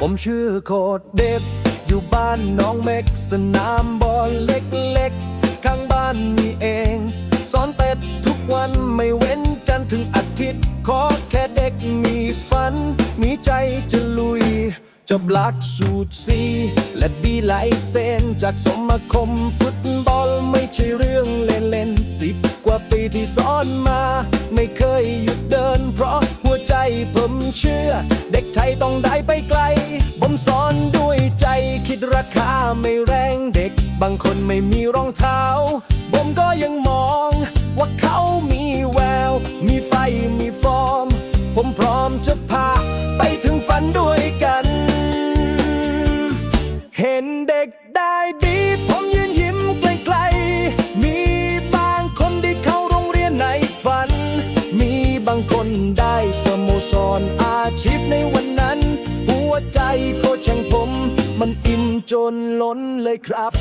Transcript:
ผมชื่อโคดเด็กอยู่บ้านน้องเม็กสนามบอลเล็กๆ ข้างบ้านมีเอง สอนเตะทุกวันไม่เว้นจันทร์ถึงอาทิตย์ ขอแค่เด็กมีฝัน มีใจจะลุยจบลักสูตรสีและดีไลเซนจากสมาคมฟุตบอลไม่ใช่เรื่องเล่นเล่นๆสิบกว่าปีที่สอนมา ไม่เคยหยุดเดินเพราะหัวใจผมเชื่อ เด็กไทยต้องได้ไปไกล สอนด้วยใจคิดราคาไม่แรงเด็ก บางคนไม่มีรองเท้า ผมก็ยังมองว่าเขามีแวว มีไฟมีฟอร์ม ผมพร้อมจะพาไปถึงฝันด้วยกัน เห็นเด็กได้ดีผมยืนยิ้มไกลๆ มีบางคนได้เข้าโรงเรียนในฝัน มีบางคนได้สโมสรอาชีพในวัน ใจโคชแช่งผม มันอิ่มจนล้นเลยครับ